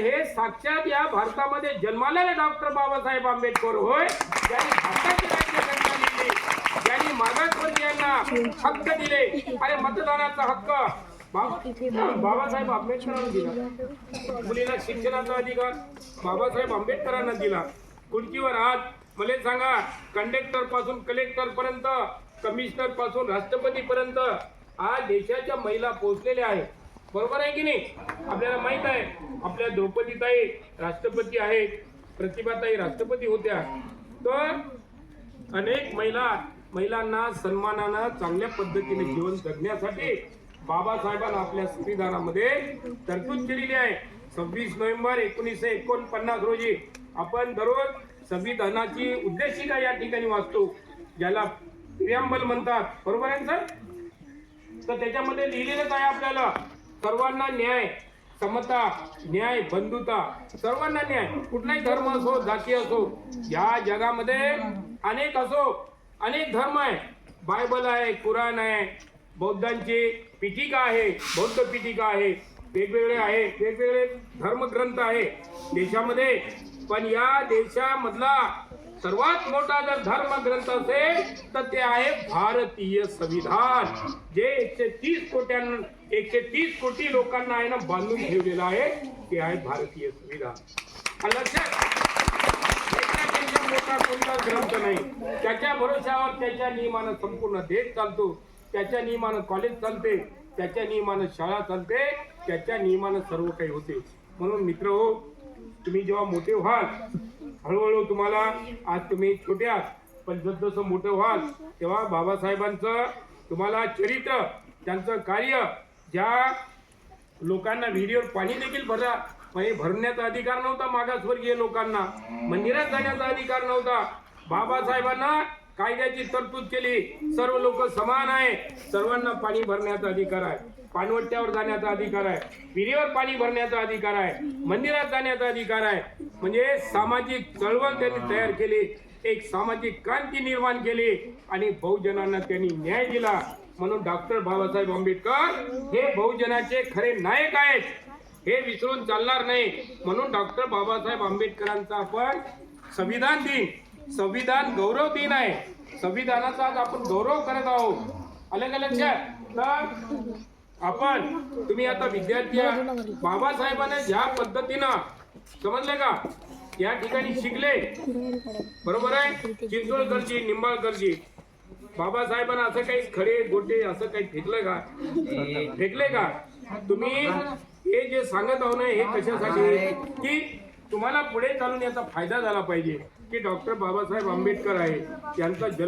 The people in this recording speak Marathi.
हे साक्षात या भारतामध्ये जन्मालेले डॉक्टर बाबासाहेब आंबेडकर होय. ज्यांनी भारताची राज्यघटना लिहिली ज्यांनी मागासवर्गीयांना हक्क दिले. अरे मतदानाचा हक्क. बाबासाहेब आंबेडकरांना दिला. मुलीला शिक्षणाचा अधिकार बाबासाहेब आंबेडकरांना दिला. खुर्चीवर आज मला सांगा कंडक्टरपासून कलेक्टर पर्यंत कमिशनरपासून राष्ट्रपती पर्यंत आज देशाच्या महिला पोहोचलेल्या आहेत. बरोबर आहे की नाही? आपल्याला माहीत आहे आपल्या द्रौपदीताई राष्ट्रपती आहेत प्रतिभाताई राष्ट्रपती होत्या. तर अनेक महिला महिलांना सन्मानानं चांगल्या पद्धतीने जीवन जगण्यासाठी बाबासाहेबांना आपल्या संविधानामध्ये तरतूद केलेली आहे. सव्वीस नोव्हेंबर एकोणीसशे एकोणपन्नास रोजी आपण दररोज संविधानाची उद्देशिका या ठिकाणी वाचतो ज्याला प्रियांबल म्हणतात. बरोबर आहे सर? तर त्याच्यामध्ये लिहिलेलंच आहे आपल्याला. सर्वांना न्याय समता न्याय बंधुता सर्वांना न्याय. कुठलाही धर्म असो जाती असो या जगामध्ये अनेक असो अनेक धर्म आहे बायबल आहे कुराण आहे बौद्धांची पीठिका आहे बौद्ध पीठिका आहे वेगवेगळे आहे वेगवेगळे धर्मग्रंथ आहे देशामध्ये. पण या देशामधला सर्वात मोठा जर धर्म ग्रंथ असेल तर ते आहे भारतीय संविधान. जे एकशे तीस कोट्यां एकशे तीस कोटी लोकांना आहे ना बांधून ठेवलेलं आहे ते आहे भारतीय संविधान. लक्षात मोठा कोणता ग्रंथ नाही. त्याच्या भरोशावर त्याच्या नियमानं संपूर्ण देश चालतो. त्याच्या नियमानं कॉलेज चालते. त्याच्या नियमानं शाळा चालते. त्याच्या नियमानं सर्व काही होते. म्हणून मित्र हो तुम्ही जेव्हा मोठे व्हाल हळूहळू तुम्हाला आज तुम्ही छोटे आहात पण जसजसं मोठं व्हाल तेव्हा बाबासाहेबांचं तुम्हाला चरित्र त्यांचं कार्य ज्या लोकांना विहिरीवर पाणी देखील भरा म्हणजे भरण्याचा अधिकार नव्हता मागासवर्गीय लोकांना मंदिरात जाण्याचा अधिकार नव्हता. बाबासाहेबांना कायद्याची तरतूद केली. सर्व लोक समान आहे. सर्वांना पाणी भरण्याचा अधिकार आहे. पाणवट्यावर जाण्याचा अधिकार आहे. विहिरीवर पाणी भरण्याचा अधिकार आहे. मंदिरात जाण्याचा अधिकार आहे. म्हणजे सामाजिक चळवळ त्यांनी तयार केली. एक सामाजिक क्रांती निर्माण केली. आणि बहुजनांना त्यांनी न्याय दिला. म्हणून डॉक्टर बाबासाहेब आंबेडकर हे बहुजनाचे खरे नायक आहेत. हे विसरून चालणार नाही. म्हणून डॉक्टर बाबासाहेब आंबेडकरांचा आपण संविधान दिन संविधान गौरव दिन आहे. संविधानाचा आज आपण गौरव करत आहोत. अलग अलग तर आपण तुम्ही आता विद्यार्थी बाबासाहेबांना बाबासाहेबांनी ज्या पद्धतीनं समजले का? या ठिकाणी शिकले. बरोबर आहे? चिंचोळकरची निंबाळकरची बाबासाहेबांना असं काही खडे गोटे असं काही फेकलं का? फेकले का? तुम्ही हे जे सांगत आहो ना हे कशासाठी? की तुम्हाला पुढे चालून याचा फायदा झाला पाहिजे की डॉक्टर बाबासाहेब आंबेडकर आहे यांचा जन्म